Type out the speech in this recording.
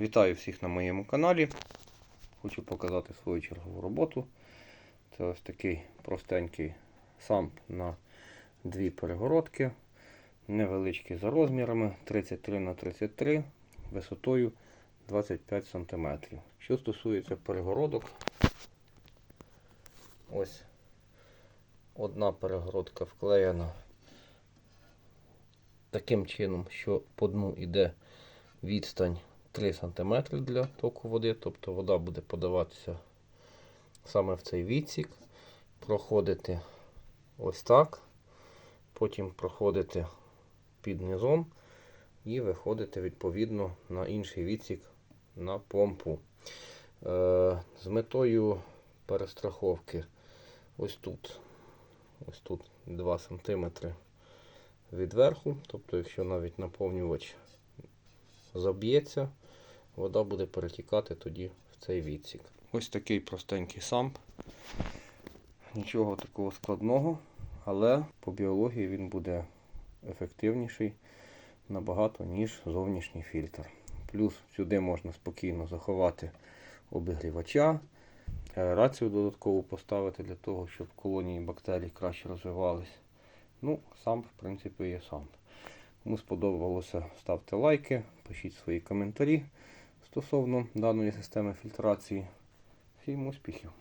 Вітаю всіх на моєму каналі. Хочу показати свою чергову роботу. Це ось такий простенький самп на дві перегородки. Невеличкий за розмірами 33 на 33 висотою 25 см. Що стосується перегородок, ось одна перегородка вклеєна таким чином, що по дну йде відстань 3 см для току води, тобто вода буде подаватися саме в цей відсік, проходити ось так, потім проходити під низом і виходити відповідно на інший відсік на помпу. Е, з метою перестраховки ось тут, ось тут 2 см від верху, тобто, якщо навіть наповнювач заб'ється, вода буде перетікати тоді в цей відсік. Ось такий простенький самп. Нічого такого складного, але по біології він буде ефективніший набагато, ніж зовнішній фільтр. Плюс сюди можна спокійно заховати обігрівача, аерацію додатково поставити для того, щоб колонії бактерій краще розвивались. Ну, сам, в принципі, є сам. Кому сподобалося, ставте лайки, пишіть свої коментарі стосовно даної системи фільтрації. Всім успіхів!